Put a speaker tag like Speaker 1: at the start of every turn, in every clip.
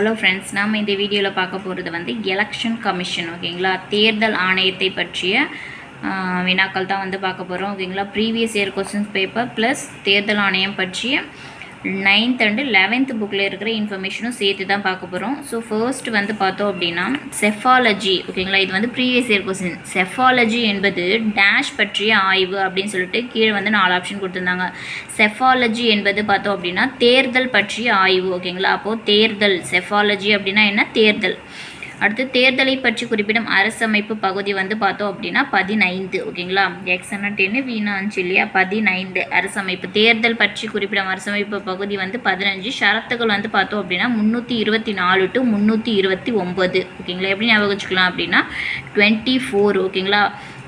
Speaker 1: hello friends நாம் இந்த வீடியோவில் பார்க்க போகிறது வந்து எலெக்ஷன் கமிஷன் ஓகேங்களா தேர்தல் ஆணையத்தை பற்றிய வினாக்கள் தான் வந்து பார்க்க போகிறோம் ஓகேங்களா previous year questions paper plus தேர்தல் ஆணையம் பற்றிய நைன்த் அண்டு லெவன்த் புக்கில் இருக்கிற இன்ஃபர்மேஷனும் சேர்த்து தான் பார்க்க போகிறோம் ஸோ ஃபர்ஸ்ட் வந்து பார்த்தோம் அப்படின்னா செஃபாலஜி ஓகேங்களா இது வந்து ப்ரீவியஸ் இயர் கொஸ்டின் செஃபாலஜி என்பது டேஷ் பற்றிய ஆய்வு அப்படின்னு சொல்லிட்டு கீழே வந்து நாலு ஆப்ஷன் கொடுத்துருந்தாங்க செஃபாலஜி என்பது பார்த்தோம் அப்படின்னா தேர்தல் பற்றிய ஆய்வு ஓகேங்களா அப்போது தேர்தல் செஃபாலஜி அப்படின்னா என்ன தேர்தல் அடுத்து தேர்தலை பற்றி குறிப்பிடும் அரசமைப்பு பகுதி வந்து பார்த்தோம் அப்படின்னா பதினைந்து ஓகேங்களா எக்ஸ்னா டென்னு வீணா அஞ்சு இல்லையா பதினைந்து அரசமைப்பு தேர்தல் பற்றி குறிப்பிடும் அரசமைப்பு பகுதி வந்து பதினஞ்சு ஷரத்துகள் வந்து பார்த்தோம் அப்படின்னா முந்நூற்றி இருபத்தி நாலு டு முந்நூற்றி இருபத்தி ஒம்பது ஓகேங்களா எப்படி ஞாபகம் வச்சுக்கலாம் அப்படின்னா டுவெண்ட்டி ஃபோர் ஓகேங்களா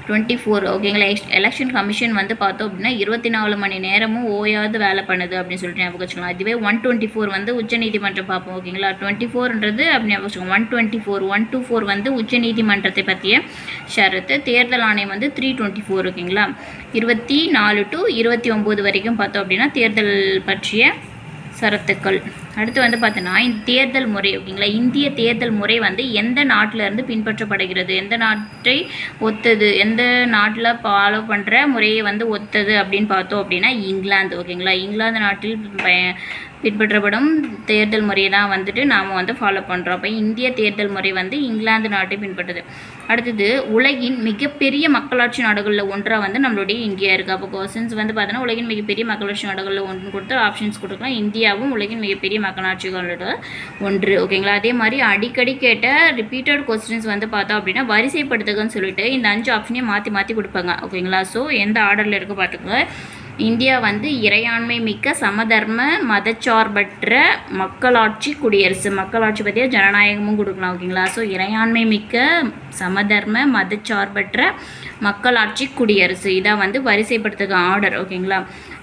Speaker 1: டுவெண்ட்டி ஃபோர் ஓகேங்களா எலெக்ஷன் கமிஷன் வந்து பார்த்தோம் அப்படின்னா இருபத்தி நாலு மணி நேரமும் ஓயாவது வேலை பண்ணுது அப்படின்னு சொல்லிட்டு ஞாபகம் வச்சுக்கலாம் இதுவே ஒன் டுவெண்ட்டி ஃபோர் வந்து உச்சநீதிமன்றம் பார்ப்போம் ஓகேங்களா டுவெண்ட்டி ஃபோர்ன்றது அப்படி ஞாபகம் வச்சுக்கோங்க one twenty four one two four வந்து உச்சநீதிமன்றத்தை பற்றிய ஷரத்து தேர்தல் ஆணையம் வந்து த்ரீ டுவெண்ட்டி ஃபோர் ஓகேங்களா இருபத்தி நாலு டு இருபத்தி ஒம்பது வரைக்கும் பார்த்தோம் அப்படின்னா தேர்தல் பற்றிய சரத்துக்கள் அடுத்து வந்து பார்த்தோன்னா இந்த தேர்தல் முறை ஓகேங்களா இந்திய தேர்தல் முறை வந்து எந்த நாட்டிலேருந்து பின்பற்றப்படுகிறது எந்த நாட்டை ஒத்தது எந்த நாட்டில் ஃபாலோ பண்ணுற முறையை வந்து ஒத்தது அப்படின்னு பார்த்தோம் அப்படின்னா இங்கிலாந்து ஓகேங்களா இங்கிலாந்து நாட்டில் பின்பற்றப்படும் தேர்தல் முறையை தான் வந்துட்டு நாம் வந்து ஃபாலோ பண்ணுறோம் அப்போ இந்திய தேர்தல் முறை வந்து இங்கிலாந்து நாட்டை பின்பற்றுது அடுத்தது உலகின் மிகப்பெரிய மக்களாட்சி நாடுகளில் ஒன்றாக வந்து நம்மளுடைய இந்தியா இருக்குது அப்போ கொஸ்டின்ஸ் வந்து பார்த்தோன்னா உலகின் மிகப்பெரிய மக்களாட்சி நாடுகளில் ஒன்று கொடுத்து ஆப்ஷன்ஸ் கொடுக்கலாம் இந்தியாவும் உலகின் மிகப்பெரிய மக்களாட்சிகளோட ஒன்று ஓகேங்களா அதே மாதிரி அடிக்கடி கேட்ட ரிப்பீட்டட் கொஸ்டின்ஸ் வந்து பார்த்தோம் அப்படின்னா வரிசைப்படுத்துகன்னு சொல்லிட்டு இந்த அஞ்சு ஆப்ஷனையும் மாற்றி மாற்றி கொடுப்பாங்க ஓகேங்களா ஸோ எந்த ஆர்டரில் இருக்க பார்த்துக்கோங்க இந்தியா வந்து இறையாண்மை மிக்க சமதர்ம மதச்சார்பற்ற மக்களாட்சி குடியரசு மக்களாட்சி பற்றியா ஜனநாயகமும் கொடுக்கலாம் ஓகேங்களா ஸோ இறையாண்மை மிக்க சமதர்ம மதச்சார்பற்ற மக்களாட்சி குடியரசு இதாக வந்து வரிசைப்படுத்துக ஆர்டர் ஓகேங்களா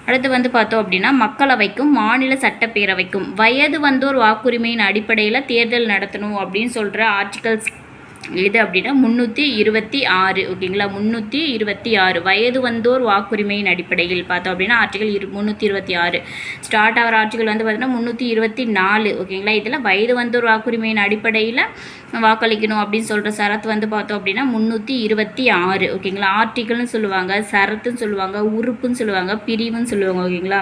Speaker 1: அடுத்து வந்து பார்த்தோம் அப்படின்னா மக்களவைக்கும் மாநில சட்டப்பேரவைக்கும் வயது வந்தோர் வாக்குரிமையின் அடிப்படையில் தேர்தல் நடத்தணும் அப்படின்னு சொல்கிற ஆர்டிகல்ஸ் எது அப்படின்னா முந்நூற்றி இருபத்தி ஆறு ஓகேங்களா முந்நூற்றி இருபத்தி ஆறு வயது வந்தோர் வாக்குரிமையின் அடிப்படையில் பார்த்தோம் அப்படின்னா ஆர்டிகல் இரு முந்நூற்றி இருபத்தி ஆறு ஸ்டார்ட் ஆகிற ஆர்டிகல் வந்து பார்த்தீங்கன்னா முந்நூற்றி இருபத்தி நாலு ஓகேங்களா இதில் வயது வந்தோர் வாக்குரிமையின் அடிப்படையில் வாக்களிக்கணும் அப்படின்னு சொல்கிற சரத்து வந்து பார்த்தோம் அப்படின்னா முந்நூற்றி இருபத்தி ஆறு ஓகேங்களா ஆர்டிகல்னு சொல்லுவாங்க சரத்துன்னு சொல்லுவாங்க உறுப்புன்னு சொல்லுவாங்க பிரிவுன்னு சொல்லுவாங்க ஓகேங்களா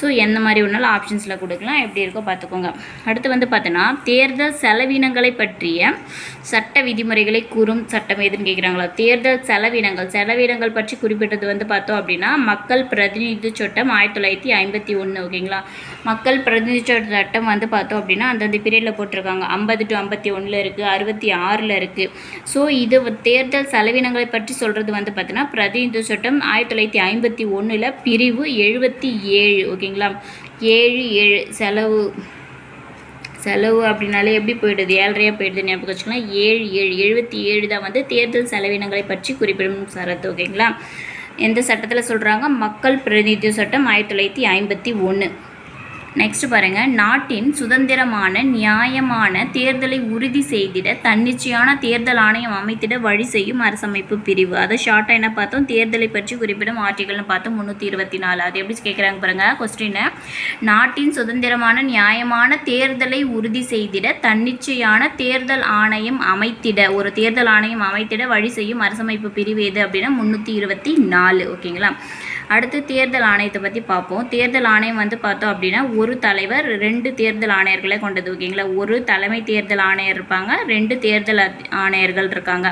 Speaker 1: ஸோ எந்த மாதிரி ஒன்றாலும் ஆப்ஷன்ஸில் கொடுக்கலாம் எப்படி இருக்கோ பார்த்துக்கோங்க அடுத்து வந்து பார்த்தோன்னா தேர்தல் செலவினங்களை பற்றிய சட்ட விதிமுறைகளை கூறும் சட்டம் எதுன்னு கேட்குறாங்களா தேர்தல் செலவினங்கள் செலவினங்கள் பற்றி குறிப்பிட்டது வந்து பார்த்தோம் அப்படின்னா மக்கள் பிரதிநிதி சட்டம் ஆயிரத்தி தொள்ளாயிரத்தி ஐம்பத்தி ஒன்று ஓகேங்களா மக்கள் பிரதிநிதி சட்டம் வந்து பார்த்தோம் அப்படின்னா அந்தந்த பீரியடில் போட்டிருக்காங்க ஐம்பது டு ஐம்பத்தி ஒன்றில் இருக்குது அறுபத்தி ஆறில் இருக்குது ஸோ இது தேர்தல் செலவினங்களை பற்றி சொல்கிறது வந்து பார்த்தீங்கன்னா பிரதிநிதி சட்டம் ஆயிரத்தி தொள்ளாயிரத்தி ஐம்பத்தி ஒன்றில் பிரிவு எழுபத்தி ஏழு ஓகேங்களா ஏழு ஏழு செலவு செலவு அப்படின்னாலே எப்படி போயிடுது ஏழ்றையாக போயிடுது ஞாபகம் வச்சுக்கலாம் ஏழு ஏழு எழுபத்தி ஏழு தான் வந்து தேர்தல் செலவினங்களை பற்றி குறிப்பிடும் சரத்து ஓகேங்களா எந்த சட்டத்தில் சொல்கிறாங்க மக்கள் பிரதிநிதி சட்டம் ஆயிரத்தி தொள்ளாயிரத்தி ஐம்பத்தி ஒன்று நெக்ஸ்ட் பாருங்கள் நாட்டின் சுதந்திரமான நியாயமான தேர்தலை உறுதி செய்திட தன்னிச்சையான தேர்தல் ஆணையம் அமைத்திட வழி செய்யும் அரசமைப்பு பிரிவு அதை ஷார்ட்டாக என்ன பார்த்தோம் தேர்தலை பற்றி குறிப்பிடும் ஆர்டிகல்னு பார்த்தோம் முந்நூற்றி இருபத்தி நாலு அது எப்படி கேட்குறாங்க பாருங்கள் கொஸ்டினை நாட்டின் சுதந்திரமான நியாயமான தேர்தலை உறுதி செய்திட தன்னிச்சையான தேர்தல் ஆணையம் அமைத்திட ஒரு தேர்தல் ஆணையம் அமைத்திட வழி செய்யும் அரசமைப்பு பிரிவு எது அப்படின்னா முந்நூற்றி இருபத்தி நாலு ஓகேங்களா அடுத்து தேர்தல் ஆணையத்தை பற்றி பார்ப்போம் தேர்தல் ஆணையம் வந்து பார்த்தோம் அப்படின்னா ஒரு தலைவர் ரெண்டு தேர்தல் ஆணையர்களை கொண்டது ஓகேங்களா ஒரு தலைமை தேர்தல் ஆணையர் இருப்பாங்க ரெண்டு தேர்தல் ஆணையர்கள் இருக்காங்க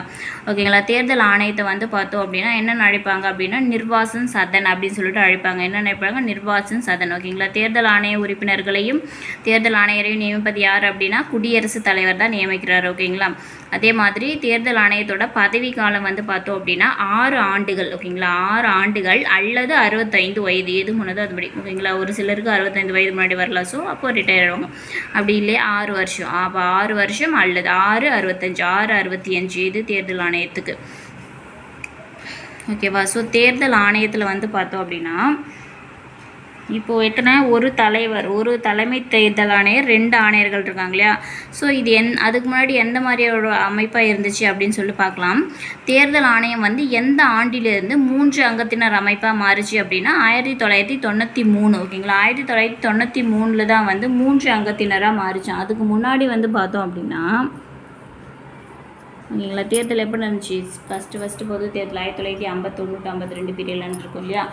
Speaker 1: ஓகேங்களா தேர்தல் ஆணையத்தை வந்து பார்த்தோம் அப்படின்னா என்ன அழைப்பாங்க அப்படின்னா நிர்வாசன் சதன் அப்படின்னு சொல்லிட்டு அழைப்பாங்க என்ன அழைப்பாங்க நிர்வாசன் சதன் ஓகேங்களா தேர்தல் ஆணைய உறுப்பினர்களையும் தேர்தல் ஆணையரையும் நியமிப்பது யார் அப்படின்னா குடியரசுத் தலைவர் தான் நியமிக்கிறார் ஓகேங்களா அதே மாதிரி தேர்தல் ஆணையத்தோட பதவி காலம் வந்து பார்த்தோம் அப்படின்னா ஆறு ஆண்டுகள் ஓகேங்களா ஆறு ஆண்டுகள் அல்லது அறுபத்தைந்து வயது எது முன்னதோ அதுபடி ஓகேங்களா ஒரு சிலருக்கு அறுபத்தைந்து வயது முன்னாடி வரலாம் ஸோ அப்போ ரிட்டையர் ஆகும் அப்படி இல்லையே ஆறு வருஷம் அப்போ ஆறு வருஷம் அல்லது ஆறு அறுபத்தஞ்சு ஆறு அறுபத்தி அஞ்சு இது தேர்தல் ஆணையத்துக்கு ஓகேவா ஸோ தேர்தல் ஆணையத்தில் வந்து பார்த்தோம் அப்படின்னா இப்போது எட்டுனா ஒரு தலைவர் ஒரு தலைமை தேர்தல் ஆணையர் ரெண்டு ஆணையர்கள் இருக்காங்க இல்லையா ஸோ இது என் அதுக்கு முன்னாடி எந்த மாதிரியோட அமைப்பாக இருந்துச்சு அப்படின்னு சொல்லி பார்க்கலாம் தேர்தல் ஆணையம் வந்து எந்த ஆண்டிலிருந்து மூன்று அங்கத்தினர் அமைப்பாக மாறுச்சு அப்படின்னா ஆயிரத்தி தொள்ளாயிரத்தி தொண்ணூற்றி மூணு ஓகேங்களா ஆயிரத்தி தொள்ளாயிரத்தி தொண்ணூற்றி மூணில் தான் வந்து மூன்று அங்கத்தினராக மாறுச்சு அதுக்கு முன்னாடி வந்து பார்த்தோம் அப்படின்னா ஓகேங்களா தேர்தல் எப்படி நடந்துச்சு ஃபஸ்ட்டு ஃபஸ்ட்டு பொது தேர்தல் ஆயிரத்தி தொள்ளாயிரத்தி ஐம்பத்தொன்று ஐம்பத்தி ரெண்டு பீரியட்லான்னு இருக்கும் இல்லையா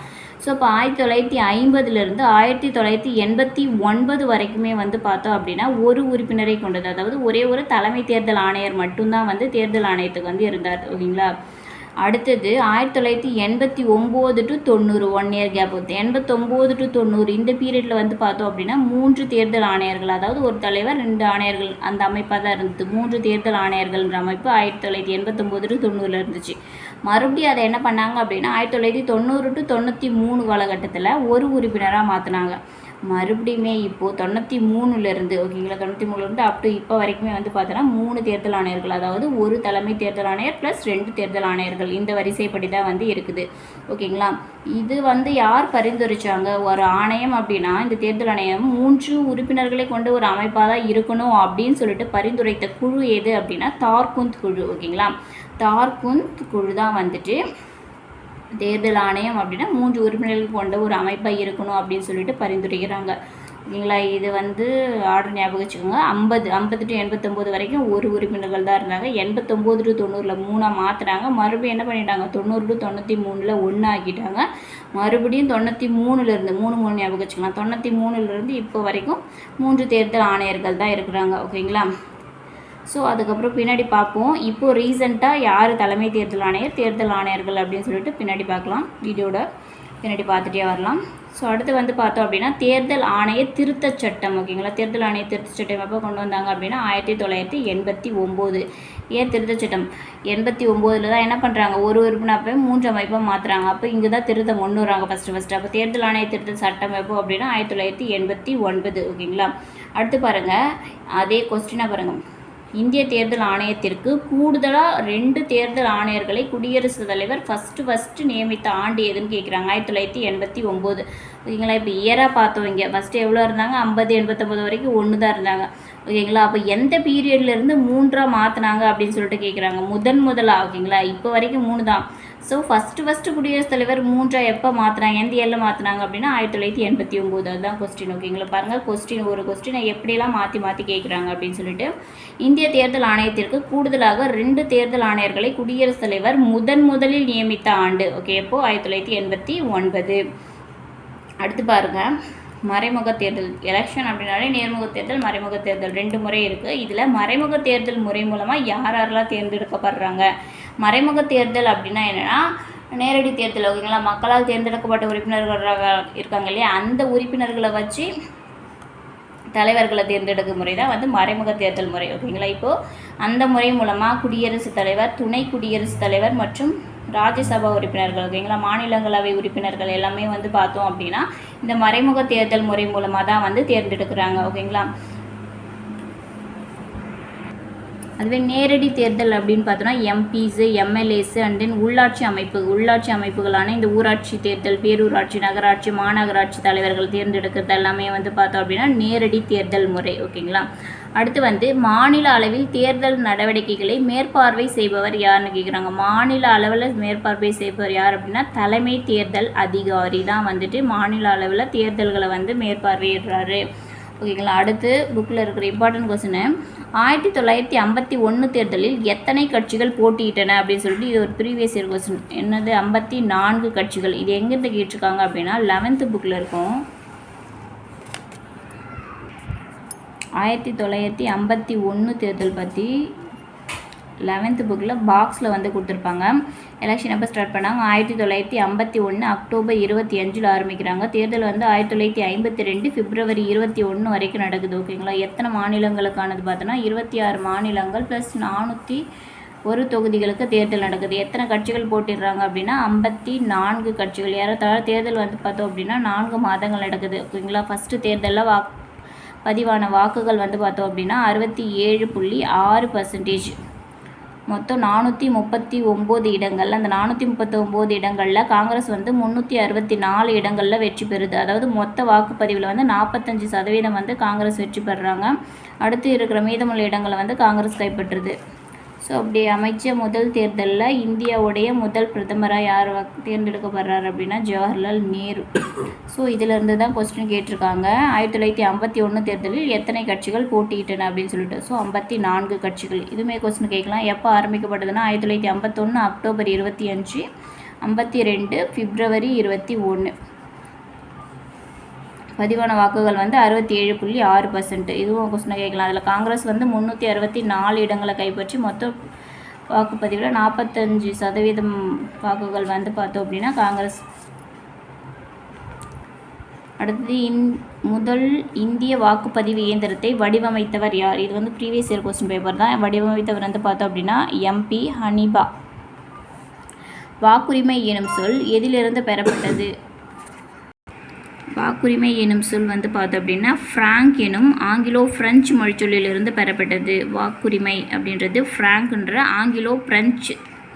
Speaker 1: ஸோ இப்போ ஆயிரத்தி தொள்ளாயிரத்தி ஐம்பதுலேருந்து ஆயிரத்தி தொள்ளாயிரத்தி எண்பத்தி ஒன்பது வரைக்குமே வந்து பார்த்தோம் அப்படின்னா ஒரு உறுப்பினரை கொண்டது அதாவது ஒரே ஒரு தலைமை தேர்தல் ஆணையர் மட்டும்தான் வந்து தேர்தல் ஆணையத்துக்கு வந்து இருந்தார் ஓகேங்களா அடுத்தது ஆயிரத்தி தொள்ளாயிரத்தி எண்பத்தி ஒம்பது டு தொண்ணூறு ஒன் இயர் கேப் வந்து எண்பத்தொம்போது டு தொண்ணூறு இந்த பீரியடில் வந்து பார்த்தோம் அப்படின்னா மூன்று தேர்தல் ஆணையர்கள் அதாவது ஒரு தலைவர் ரெண்டு ஆணையர்கள் அந்த அமைப்பாக தான் இருந்தது மூன்று தேர்தல் ஆணையர்கள்ன்ற அமைப்பு ஆயிரத்தி தொள்ளாயிரத்தி எண்பத்தொம்போது டு தொண்ணூறில் இருந்துச்சு மறுபடியும் அதை என்ன பண்ணாங்க அப்படின்னா ஆயிரத்தி தொள்ளாயிரத்தி தொண்ணூறு டு தொண்ணூற்றி மூணு காலகட்டத்தில் ஒரு உறுப்பினராக மாற்றினாங்க மறுபடியுமே இப்போது தொண்ணூற்றி மூணுலேருந்து ஓகேங்களா தொண்ணூற்றி மூணுலேருந்து அப் டு இப்போ வரைக்குமே வந்து பார்த்தோன்னா மூணு தேர்தல் ஆணையர்கள் அதாவது ஒரு தலைமை தேர்தல் ஆணையர் ப்ளஸ் ரெண்டு தேர்தல் ஆணையர்கள் இந்த வரிசைப்படி தான் வந்து இருக்குது ஓகேங்களா இது வந்து யார் பரிந்துரைச்சாங்க ஒரு ஆணையம் அப்படின்னா இந்த தேர்தல் ஆணையம் மூன்று உறுப்பினர்களை கொண்டு ஒரு அமைப்பாக தான் இருக்கணும் அப்படின்னு சொல்லிட்டு பரிந்துரைத்த குழு எது அப்படின்னா தார்குந்த் குழு ஓகேங்களா டார்குந்த் குழு தான் வந்துட்டு தேர்தல் ஆணையம் அப்படின்னா மூன்று உறுப்பினர்கள் கொண்ட ஒரு அமைப்பாக இருக்கணும் அப்படின்னு சொல்லிட்டு பரிந்துரைக்கிறாங்க ஓகேங்களா இது வந்து ஆர்டர் ஞாபகம் ஐம்பது ஐம்பது டு எண்பத்தொம்போது வரைக்கும் ஒரு உறுப்பினர்கள் தான் இருந்தாங்க எண்பத்தொம்போது டு தொண்ணூறில் மூணாக மாற்றுறாங்க மறுபடியும் என்ன பண்ணிட்டாங்க தொண்ணூறு டு தொண்ணூற்றி மூணில் ஒன்று ஆக்கிட்டாங்க மறுபடியும் தொண்ணூற்றி மூணுலேருந்து மூணு மூணு ஞாபகம் வச்சுக்கலாம் தொண்ணூற்றி மூணுலேருந்து இப்போ வரைக்கும் மூன்று தேர்தல் ஆணையர்கள் தான் இருக்கிறாங்க ஓகேங்களா ஸோ அதுக்கப்புறம் பின்னாடி பார்ப்போம் இப்போது ரீசெண்டாக யார் தலைமை தேர்தல் ஆணையர் தேர்தல் ஆணையர்கள் அப்படின்னு சொல்லிட்டு பின்னாடி பார்க்கலாம் வீடியோட பின்னாடி பார்த்துட்டே வரலாம் ஸோ அடுத்து வந்து பார்த்தோம் அப்படின்னா தேர்தல் ஆணைய திருத்தச் சட்டம் ஓகேங்களா தேர்தல் ஆணைய திருத்தச் சட்டம் எப்போ கொண்டு வந்தாங்க அப்படின்னா ஆயிரத்தி தொள்ளாயிரத்தி எண்பத்தி ஒம்போது ஏன் திருத்தச் சட்டம் எண்பத்தி ஒம்போதில் தான் என்ன பண்ணுறாங்க ஒரு உறுப்பினப்பையும் மூன்று அமைப்பாக மாற்றுறாங்க அப்போ இங்கே தான் திருத்தம் கொண்டு வராங்க ஃபஸ்ட்டு ஃபஸ்ட்டு அப்போ தேர்தல் ஆணைய திருத்த சட்டம் எப்போ அப்படின்னா ஆயிரத்தி தொள்ளாயிரத்தி எண்பத்தி ஒன்பது ஓகேங்களா அடுத்து பாருங்கள் அதே கொஸ்டினாக பாருங்கள் இந்திய தேர்தல் ஆணையத்திற்கு கூடுதலாக ரெண்டு தேர்தல் ஆணையர்களை குடியரசுத் தலைவர் ஃபஸ்ட்டு ஃபஸ்ட்டு நியமித்த ஆண்டு எதுன்னு கேட்குறாங்க ஆயிரத்தி தொள்ளாயிரத்தி எண்பத்தி ஒம்பது ஓகேங்களா இப்போ இயராக பார்த்தவங்க ஃபஸ்ட்டு எவ்வளோ இருந்தாங்க ஐம்பது எண்பத்தொம்பது வரைக்கும் ஒன்று தான் இருந்தாங்க ஓகேங்களா அப்போ எந்த பீரியட்லேருந்து மூன்றாக மாற்றினாங்க அப்படின்னு சொல்லிட்டு கேட்குறாங்க முதன் முதலாக ஓகேங்களா இப்போ வரைக்கும் மூணு தான் ஸோ ஃபஸ்ட்டு ஃபஸ்ட்டு குடியரசுத் தலைவர் மூன்றாக எப்போ மாற்றினாங்க எந்த இயரில் மாற்றினாங்க அப்படின்னா ஆயிரத்தி தொள்ளாயிரத்தி எண்பத்தி ஒம்போது அதுதான் கொஸ்டின் ஓகேங்களா பாருங்கள் கொஸ்டின் ஒரு கொஸ்டினை எப்படியெல்லாம் மாற்றி மாற்றி கேட்குறாங்க அப்படின்னு சொல்லிட்டு இந்திய தேர்தல் ஆணையத்திற்கு கூடுதலாக ரெண்டு தேர்தல் ஆணையர்களை குடியரசுத் தலைவர் முதன் முதலில் நியமித்த ஆண்டு ஓகே எப்போது ஆயிரத்தி தொள்ளாயிரத்தி எண்பத்தி ஒன்பது அடுத்து பாருங்கள் மறைமுக தேர்தல் எலெக்ஷன் அப்படின்னாலே நேர்முக தேர்தல் மறைமுக தேர்தல் ரெண்டு முறை இருக்குது இதில் மறைமுக தேர்தல் முறை மூலமாக யார் யாரெல்லாம் தேர்ந்தெடுக்கப்படுறாங்க மறைமுக தேர்தல் அப்படின்னா என்னென்னா நேரடி தேர்தல் ஓகேங்களா மக்களால் தேர்ந்தெடுக்கப்பட்ட உறுப்பினர்கள் இருக்காங்க இல்லையா அந்த உறுப்பினர்களை வச்சு தலைவர்களை தேர்ந்தெடுக்கும் முறை தான் வந்து மறைமுக தேர்தல் முறை ஓகேங்களா இப்போது அந்த முறை மூலமாக குடியரசுத் தலைவர் துணை குடியரசுத் தலைவர் மற்றும் ராஜ்யசபா உறுப்பினர்கள் ஓகேங்களா மாநிலங்களவை உறுப்பினர்கள் எல்லாமே வந்து பார்த்தோம் அப்படின்னா இந்த மறைமுக தேர்தல் முறை மூலமாக தான் வந்து தேர்ந்தெடுக்கிறாங்க ஓகேங்களா அதுவே நேரடி தேர்தல் அப்படின்னு பார்த்தோன்னா எம்பிஸு எம்எல்ஏஸு அண்ட் தென் உள்ளாட்சி அமைப்பு உள்ளாட்சி அமைப்புகளான இந்த ஊராட்சி தேர்தல் பேரூராட்சி நகராட்சி மாநகராட்சி தலைவர்கள் தேர்ந்தெடுக்கிறது எல்லாமே வந்து பார்த்தோம் அப்படின்னா நேரடி தேர்தல் முறை ஓகேங்களா அடுத்து வந்து மாநில அளவில் தேர்தல் நடவடிக்கைகளை மேற்பார்வை செய்பவர் யாருன்னு கேட்குறாங்க மாநில அளவில் மேற்பார்வை செய்பவர் யார் அப்படின்னா தலைமை தேர்தல் அதிகாரி தான் வந்துட்டு மாநில அளவில் தேர்தல்களை வந்து மேற்பார்வையிடுறாரு ஓகேங்களா அடுத்து புக்கில் இருக்கிற இம்பார்ட்டன்ட் கொஸ்டின் ஆயிரத்தி தொள்ளாயிரத்தி ஐம்பத்தி ஒன்று தேர்தலில் எத்தனை கட்சிகள் போட்டியிட்டன அப்படின்னு சொல்லிட்டு இது ஒரு ப்ரீவியஸ் இயர் கொஸ்டின் என்னது ஐம்பத்தி நான்கு கட்சிகள் இது எங்கேருந்து கேட்டிருக்காங்க அப்படின்னா லெவன்த்து புக்கில் இருக்கும் ஆயிரத்தி தொள்ளாயிரத்தி ஐம்பத்தி ஒன்று தேர்தல் பற்றி லெவன்த்து புக்கில் பாக்ஸில் வந்து கொடுத்துருப்பாங்க எலெக்ஷன் எப்போ ஸ்டார்ட் பண்ணாங்க ஆயிரத்தி தொள்ளாயிரத்தி ஐம்பத்தி ஒன்று அக்டோபர் இருபத்தி அஞ்சில் ஆரம்பிக்கிறாங்க தேர்தல் வந்து ஆயிரத்தி தொள்ளாயிரத்தி ஐம்பத்தி ரெண்டு பிப்ரவரி இருபத்தி ஒன்று வரைக்கும் நடக்குது ஓகேங்களா எத்தனை மாநிலங்களுக்கானது பார்த்தோன்னா இருபத்தி ஆறு மாநிலங்கள் ப்ளஸ் நானூற்றி ஒரு தொகுதிகளுக்கு தேர்தல் நடக்குது எத்தனை கட்சிகள் போட்டிடுறாங்க அப்படின்னா ஐம்பத்தி நான்கு கட்சிகள் ஏறத்தாழ தேர்தல் வந்து பார்த்தோம் அப்படின்னா நான்கு மாதங்கள் நடக்குது ஓகேங்களா ஃபஸ்ட்டு தேர்தலில் வா பதிவான வாக்குகள் வந்து பார்த்தோம் அப்படின்னா அறுபத்தி ஏழு புள்ளி ஆறு பர்சன்டேஜ் மொத்தம் நானூற்றி முப்பத்தி ஒம்பது இடங்கள் அந்த நானூற்றி முப்பத்தி ஒம்பது இடங்களில் காங்கிரஸ் வந்து முந்நூற்றி அறுபத்தி நாலு இடங்களில் வெற்றி பெறுது அதாவது மொத்த வாக்குப்பதிவில் வந்து நாற்பத்தஞ்சு சதவீதம் வந்து காங்கிரஸ் வெற்றி பெறுறாங்க அடுத்து இருக்கிற மீதமுள்ள இடங்களை வந்து காங்கிரஸ் கைப்பற்றுது ஸோ அப்படி அமைச்ச முதல் தேர்தலில் இந்தியாவுடைய முதல் பிரதமராக யார் தேர்ந்தெடுக்கப்படுறாரு அப்படின்னா ஜவஹர்லால் நேரு ஸோ இதிலிருந்து தான் கொஸ்டின் கேட்டிருக்காங்க ஆயிரத்தி தொள்ளாயிரத்தி ஐம்பத்தி ஒன்று தேர்தலில் எத்தனை கட்சிகள் போட்டியிட்டன அப்படின்னு சொல்லிட்டு ஸோ ஐம்பத்தி நான்கு கட்சிகள் இதுவுமே கொஸ்டின் கேட்கலாம் எப்போ ஆரம்பிக்கப்பட்டதுன்னா ஆயிரத்தி தொள்ளாயிரத்தி ஐம்பத்தொன்று அக்டோபர் இருபத்தி அஞ்சு ஐம்பத்தி ரெண்டு பிப்ரவரி இருபத்தி ஒன்று பதிவான வாக்குகள் வந்து அறுபத்தி ஏழு புள்ளி ஆறு பர்சன்ட் இதுவும் கொஸ்டினை கேட்கலாம் அதில் காங்கிரஸ் வந்து முந்நூற்றி அறுபத்தி நாலு இடங்களை கைப்பற்றி மொத்தம் வாக்குப்பதிவில் நாற்பத்தஞ்சு சதவீதம் வாக்குகள் வந்து பார்த்தோம் அப்படின்னா காங்கிரஸ் அடுத்தது இந் முதல் இந்திய வாக்குப்பதிவு இயந்திரத்தை வடிவமைத்தவர் யார் இது வந்து ப்ரீவியஸ் இயர் கொஸ்டின் பேப்பர் தான் வடிவமைத்தவர் வந்து பார்த்தோம் அப்படின்னா எம்பி ஹனிபா வாக்குரிமை எனும் சொல் எதிலிருந்து பெறப்பட்டது வாக்குரிமை எனும் சொல் வந்து பார்த்தோம் அப்படின்னா ஃப்ராங்க் எனும் ஆங்கிலோ ஃப்ரெஞ்சு மொழிச்சொல்லிலிருந்து பெறப்பட்டது வாக்குரிமை அப்படின்றது ஃப்ராங்க்ன்ற ஆங்கிலோ பிரெஞ்சு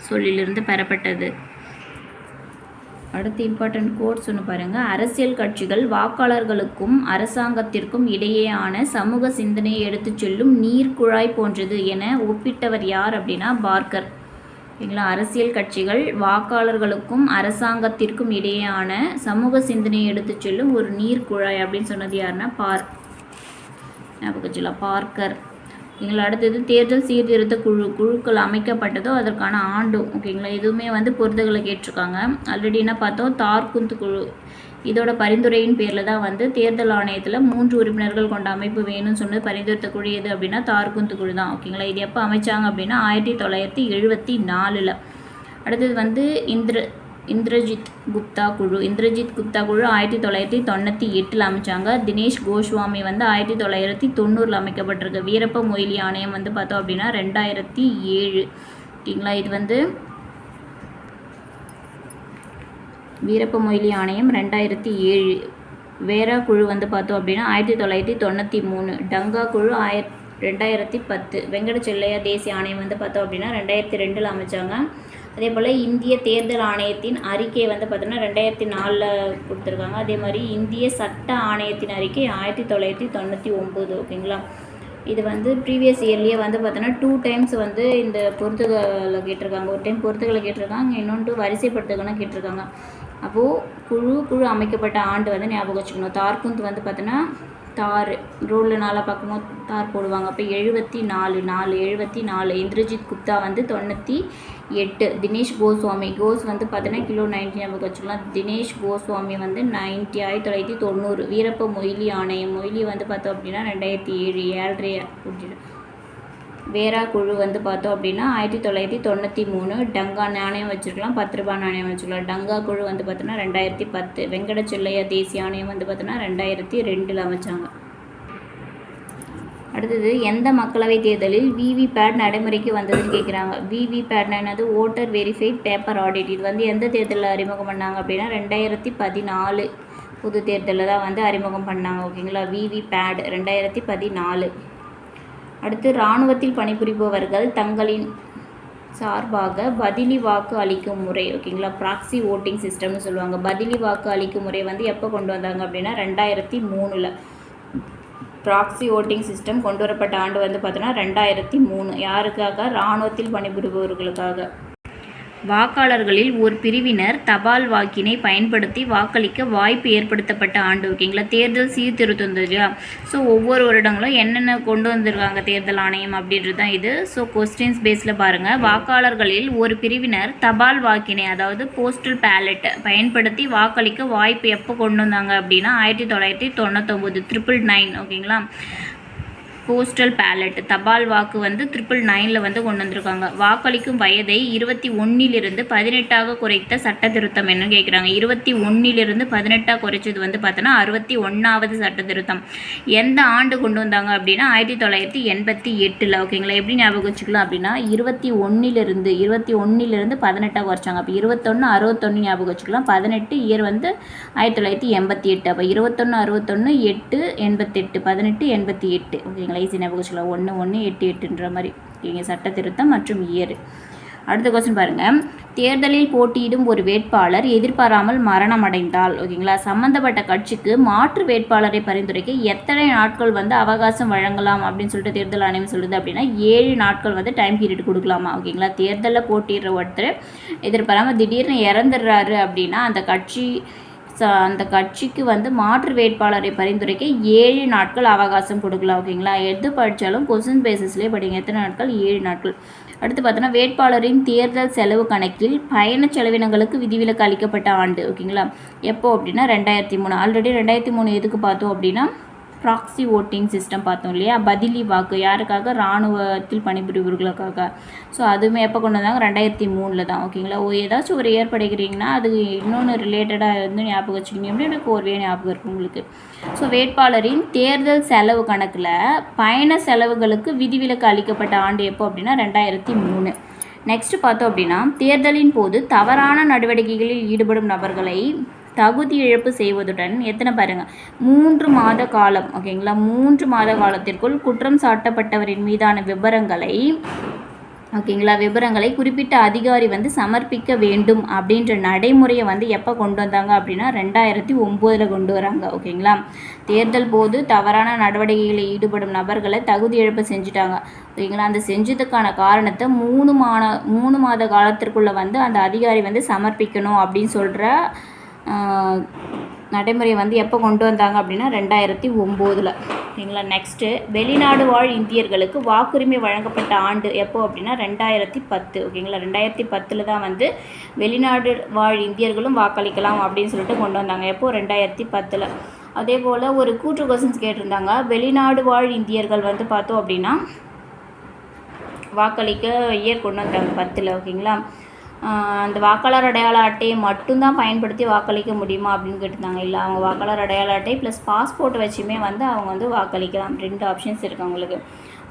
Speaker 1: சொல்லிலிருந்து பெறப்பட்டது அடுத்து இம்பார்ட்டன்ட் கோட்ஸ் ஒன்று பாருங்கள் அரசியல் கட்சிகள் வாக்காளர்களுக்கும் அரசாங்கத்திற்கும் இடையேயான சமூக சிந்தனையை எடுத்துச் செல்லும் நீர்க்குழாய் போன்றது என ஒப்பிட்டவர் யார் அப்படின்னா பார்க்கர் இல்லைங்களா அரசியல் கட்சிகள் வாக்காளர்களுக்கும் அரசாங்கத்திற்கும் இடையேயான சமூக சிந்தனையை எடுத்து சொல்லும் ஒரு நீர்க்குழாய் அப்படின்னு சொன்னது யாருன்னா பார்க் ஞாபகம் பார்க்கர் எங்களை அடுத்தது தேர்தல் சீர்திருத்த குழு குழுக்கள் அமைக்கப்பட்டதோ அதற்கான ஆண்டும் ஓகேங்களா எதுவுமே வந்து பொருத்துகளை கேட்டிருக்காங்க ஆல்ரெடி என்ன பார்த்தோம் தார்குந்த் குழு இதோட பரிந்துரையின் பேரில் தான் வந்து தேர்தல் ஆணையத்தில் மூன்று உறுப்பினர்கள் கொண்ட அமைப்பு வேணும்னு சொன்னது குழு எது அப்படின்னா தார்குந்து குழு தான் ஓகேங்களா இது எப்போ அமைச்சாங்க அப்படின்னா ஆயிரத்தி தொள்ளாயிரத்தி எழுபத்தி நாலில் அடுத்தது வந்து இந்திர இந்திரஜித் குப்தா குழு இந்திரஜித் குப்தா குழு ஆயிரத்தி தொள்ளாயிரத்தி தொண்ணூற்றி எட்டில் அமைச்சாங்க தினேஷ் கோஸ்வாமி வந்து ஆயிரத்தி தொள்ளாயிரத்தி தொண்ணூறில் அமைக்கப்பட்டிருக்கு வீரப்ப மொய்லி ஆணையம் வந்து பார்த்தோம் அப்படின்னா ரெண்டாயிரத்தி ஏழு ஓகேங்களா இது வந்து வீரப்ப மொய்லி ஆணையம் ரெண்டாயிரத்தி ஏழு வேரா குழு வந்து பார்த்தோம் அப்படின்னா ஆயிரத்தி தொள்ளாயிரத்தி தொண்ணூற்றி மூணு டங்கா குழு ஆயிர ரெண்டாயிரத்தி பத்து வெங்கட செல்லையா தேசிய ஆணையம் வந்து பார்த்தோம் அப்படின்னா ரெண்டாயிரத்தி ரெண்டில் அமைச்சாங்க அதே போல் இந்திய தேர்தல் ஆணையத்தின் அறிக்கை வந்து பார்த்தோம்னா ரெண்டாயிரத்தி நாலில் கொடுத்துருக்காங்க அதே மாதிரி இந்திய சட்ட ஆணையத்தின் அறிக்கை ஆயிரத்தி தொள்ளாயிரத்தி தொண்ணூற்றி ஒம்பது ஓகேங்களா இது வந்து ப்ரீவியஸ் இயர்லேயே வந்து பார்த்தோன்னா டூ டைம்ஸ் வந்து இந்த பொருத்துகளை கேட்டிருக்காங்க ஒரு டைம் பொருத்துகளை கேட்டிருக்காங்க இன்னொன்று வரிசைப்படுத்துக்கணும் கேட்டிருக்காங்க அப்போது குழு குழு அமைக்கப்பட்ட ஆண்டு வந்து ஞாபகம் வச்சுக்கணும் தார்குந்த் வந்து பார்த்தோன்னா தார் ரோடில் நாளாக பார்க்கும்போது தார் போடுவாங்க அப்போ எழுபத்தி நாலு நாலு எழுபத்தி நாலு இந்திரஜித் குப்தா வந்து தொண்ணூற்றி எட்டு தினேஷ் கோஸ்வாமி கோஸ் வந்து பார்த்தினா கிலோ நைன்டி நமக்கு வச்சுக்கலாம் தினேஷ் கோஸ்வாமி வந்து நைன்ட்டி ஆயிரத்தி தொள்ளாயிரத்தி தொண்ணூறு வீரப்ப மொய்லி ஆணையம் மொய்லி வந்து பார்த்தோம் அப்படின்னா ரெண்டாயிரத்தி ஏழு ஏழரை வேரா குழு வந்து பார்த்தோம் அப்படின்னா ஆயிரத்தி தொள்ளாயிரத்தி தொண்ணூற்றி மூணு டங்கா நாணயம் வச்சுருக்கலாம் பத்து ரூபா நாணயம் வச்சுக்கலாம் டங்கா குழு வந்து பார்த்தோன்னா ரெண்டாயிரத்தி பத்து வெங்கட சொல்லையா தேசிய ஆணையம் வந்து பார்த்தோன்னா ரெண்டாயிரத்தி ரெண்டில் அமைச்சாங்க அடுத்தது எந்த மக்களவைத் தேர்தலில் விவிபேட் நடைமுறைக்கு வந்ததுன்னு கேட்குறாங்க விவிபேட்னா என்னது ஓட்டர் வெரிஃபைட் பேப்பர் ஆடிட் இது வந்து எந்த தேர்தலில் அறிமுகம் பண்ணாங்க அப்படின்னா ரெண்டாயிரத்தி பதினாலு புது தேர்தலில் தான் வந்து அறிமுகம் பண்ணாங்க ஓகேங்களா விவிபேட் ரெண்டாயிரத்தி பதினாலு அடுத்து இராணுவத்தில் பணிபுரிபவர்கள் தங்களின் சார்பாக பதிலி வாக்கு அளிக்கும் முறை ஓகேங்களா ப்ராக்சி ஓட்டிங் சிஸ்டம்னு சொல்லுவாங்க பதிலி வாக்கு அளிக்கும் முறை வந்து எப்போ கொண்டு வந்தாங்க அப்படின்னா ரெண்டாயிரத்தி மூணில் ப்ராக்சி ஓட்டிங் சிஸ்டம் கொண்டு வரப்பட்ட ஆண்டு வந்து பார்த்தோன்னா ரெண்டாயிரத்தி மூணு யாருக்காக இராணுவத்தில் பணிபுரிபவர்களுக்காக வாக்காளர்களில் ஒரு பிரிவினர் தபால் வாக்கினை பயன்படுத்தி வாக்களிக்க வாய்ப்பு ஏற்படுத்தப்பட்ட ஆண்டு ஓகேங்களா தேர்தல் சீர்திருத்தம் இருந்தது ஸோ ஒவ்வொரு வருடங்களும் என்னென்ன கொண்டு வந்திருக்காங்க தேர்தல் ஆணையம் அப்படின்றது தான் இது ஸோ கொஸ்டின்ஸ் பேஸில் பாருங்கள் வாக்காளர்களில் ஒரு பிரிவினர் தபால் வாக்கினை அதாவது போஸ்டல் பேலட் பயன்படுத்தி வாக்களிக்க வாய்ப்பு எப்போ கொண்டு வந்தாங்க அப்படின்னா ஆயிரத்தி தொள்ளாயிரத்தி தொண்ணூத்தொம்பது ட்ரிபிள் நைன் ஓகேங்களா போஸ்டல் பேலட் தபால் வாக்கு வந்து ட்ரிபிள் நைனில் வந்து கொண்டு வந்திருக்காங்க வாக்களிக்கும் வயதை இருபத்தி ஒன்றிலிருந்து பதினெட்டாக குறைத்த சட்ட திருத்தம் என்னன்னு கேட்குறாங்க இருபத்தி ஒன்றிலிருந்து பதினெட்டாக குறைச்சது வந்து பார்த்தோன்னா அறுபத்தி ஒன்றாவது சட்ட திருத்தம் எந்த ஆண்டு கொண்டு வந்தாங்க அப்படின்னா ஆயிரத்தி தொள்ளாயிரத்தி எண்பத்தி எட்டில் ஓகேங்களா எப்படி ஞாபகம் வச்சுக்கலாம் அப்படின்னா இருபத்தி ஒன்னிலிருந்து இருபத்தி ஒன்னிலிருந்து பதினெட்டாக குறைச்சாங்க அப்போ இருபத்தொன்று அறுபத்தொன்று ஞாபகம் வச்சுக்கலாம் பதினெட்டு இயர் வந்து ஆயிரத்தி தொள்ளாயிரத்தி எண்பத்தி எட்டு அப்போ இருபத்தொன்று அறுபத்தொன்று எட்டு எண்பத்தெட்டு பதினெட்டு எண்பத்தி எட்டு ஓகேங்களா லைசி ஞாபகம் வச்சுக்கலாம் ஒன்று ஒன்று எட்டு எட்டுன்ற மாதிரி இங்கே சட்ட திருத்தம் மற்றும் இயர் அடுத்த கொஸ்டின் பாருங்கள் தேர்தலில் போட்டியிடும் ஒரு வேட்பாளர் எதிர்பாராமல் மரணம் அடைந்தால் ஓகேங்களா சம்மந்தப்பட்ட கட்சிக்கு மாற்று வேட்பாளரை பரிந்துரைக்க எத்தனை நாட்கள் வந்து அவகாசம் வழங்கலாம் அப்படின்னு சொல்லிட்டு தேர்தல் ஆணையம் சொல்லுது அப்படின்னா ஏழு நாட்கள் வந்து டைம் பீரியட் கொடுக்கலாமா ஓகேங்களா தேர்தலில் போட்டிடுற ஒருத்தர் எதிர்பாராமல் திடீர்னு இறந்துடுறாரு அப்படின்னா அந்த கட்சி அந்த கட்சிக்கு வந்து மாற்று வேட்பாளரை பரிந்துரைக்க ஏழு நாட்கள் அவகாசம் கொடுக்கலாம் ஓகேங்களா எது படித்தாலும் கொஸ்டின் பேசிஸ்லேயே படிங்க எத்தனை நாட்கள் ஏழு நாட்கள் அடுத்து பார்த்தோன்னா வேட்பாளரின் தேர்தல் செலவு கணக்கில் பயண செலவினங்களுக்கு விதிவிலக்கு அளிக்கப்பட்ட ஆண்டு ஓகேங்களா எப்போ அப்படின்னா ரெண்டாயிரத்தி மூணு ஆல்ரெடி ரெண்டாயிரத்தி மூணு எதுக்கு பார்த்தோம் அப்படின்னா ப்ராக்ஸி ஓட்டிங் சிஸ்டம் பார்த்தோம் இல்லையா பதிலி வாக்கு யாருக்காக இராணுவத்தில் பணிபுரிபவர்களுக்காக ஸோ அதுவுமே எப்போ கொண்டு வந்தாங்க ரெண்டாயிரத்தி மூணில் தான் ஓகேங்களா ஓ ஏதாச்சும் ஒரு ஏற்படுகிறீங்கன்னா அது இன்னொன்று ரிலேட்டடாக வந்து ஞாபகம் வச்சுக்கணும் அப்படின்னு கோர்வையாக ஞாபகம் இருக்கும் உங்களுக்கு ஸோ வேட்பாளரின் தேர்தல் செலவு கணக்கில் பயண செலவுகளுக்கு விதிவிலக்கு அளிக்கப்பட்ட ஆண்டு எப்போ அப்படின்னா ரெண்டாயிரத்தி மூணு நெக்ஸ்ட் பார்த்தோம் அப்படின்னா தேர்தலின் போது தவறான நடவடிக்கைகளில் ஈடுபடும் நபர்களை தகுதி இழப்பு செய்வதுடன் எத்தனை பாருங்கள் மூன்று மாத காலம் ஓகேங்களா மூன்று மாத காலத்திற்குள் குற்றம் சாட்டப்பட்டவரின் மீதான விவரங்களை ஓகேங்களா விவரங்களை குறிப்பிட்ட அதிகாரி வந்து சமர்ப்பிக்க வேண்டும் அப்படின்ற நடைமுறையை வந்து எப்போ கொண்டு வந்தாங்க அப்படின்னா ரெண்டாயிரத்தி ஒம்போதில் கொண்டு வராங்க ஓகேங்களா தேர்தல் போது தவறான நடவடிக்கைகளில் ஈடுபடும் நபர்களை தகுதி இழப்பு செஞ்சுட்டாங்க ஓகேங்களா அந்த செஞ்சதுக்கான காரணத்தை மூணு மாத மூணு மாத காலத்திற்குள்ளே வந்து அந்த அதிகாரி வந்து சமர்ப்பிக்கணும் அப்படின்னு சொல்கிற நடைமுறை வந்து எப்போ கொண்டு வந்தாங்க அப்படின்னா ரெண்டாயிரத்தி ஒம்போதில் சரிங்களா நெக்ஸ்ட்டு வெளிநாடு வாழ் இந்தியர்களுக்கு வாக்குரிமை வழங்கப்பட்ட ஆண்டு எப்போ அப்படின்னா ரெண்டாயிரத்தி பத்து ஓகேங்களா ரெண்டாயிரத்தி பத்தில் தான் வந்து வெளிநாடு வாழ் இந்தியர்களும் வாக்களிக்கலாம் அப்படின்னு சொல்லிட்டு கொண்டு வந்தாங்க எப்போது ரெண்டாயிரத்தி பத்தில் அதே போல் ஒரு கூற்று கொஸ்டின்ஸ் கேட்டிருந்தாங்க வெளிநாடு வாழ் இந்தியர்கள் வந்து பார்த்தோம் அப்படின்னா வாக்களிக்க இயர் கொண்டு வந்தாங்க பத்தில் ஓகேங்களா அந்த வாக்காளர் அடையாள அட்டையை மட்டும்தான் பயன்படுத்தி வாக்களிக்க முடியுமா அப்படின்னு கேட்டிருந்தாங்க இல்லை அவங்க வாக்காளர் அடையாள அட்டை ப்ளஸ் பாஸ்போர்ட் வச்சுமே வந்து அவங்க வந்து வாக்களிக்கலாம் ரெண்டு ஆப்ஷன்ஸ் இருக்குது அவங்களுக்கு